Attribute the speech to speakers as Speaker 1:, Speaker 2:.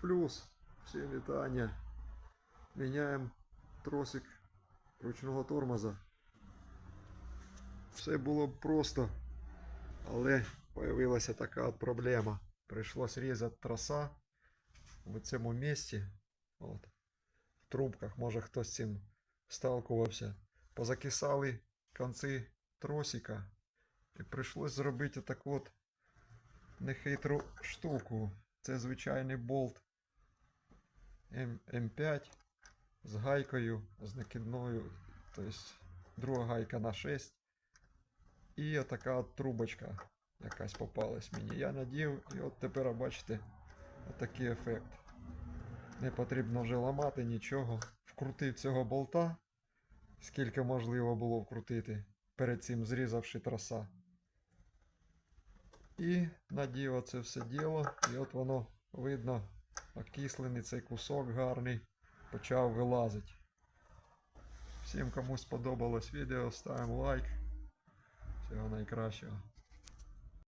Speaker 1: Плюс, всім вітання. Міняємо тросик ручного тормоза. Все було б просто, але появилася така проблема. Прийшлось різати троса в цьому місці. От. В трубках, може хтось з цим сталкувався. Позакисали конці тросика. І прийшлось зробити таку от нехитру штуку. Це звичайний болт М5 з гайкою, з накидною, тобто друга гайка на 6. І отака от трубочка якась попалась мені. Я надів, і от тепер бачите отакий ефект. Не потрібно вже ламати нічого. Вкрутив цього болта, скільки можливо було вкрутити, перед цим зрізавши троса. І надів оце все діло, і от воно видно, окислений цей кусок гарний почав вилазити. Всім кому сподобалось відео, ставимо лайк. Всього найкращого.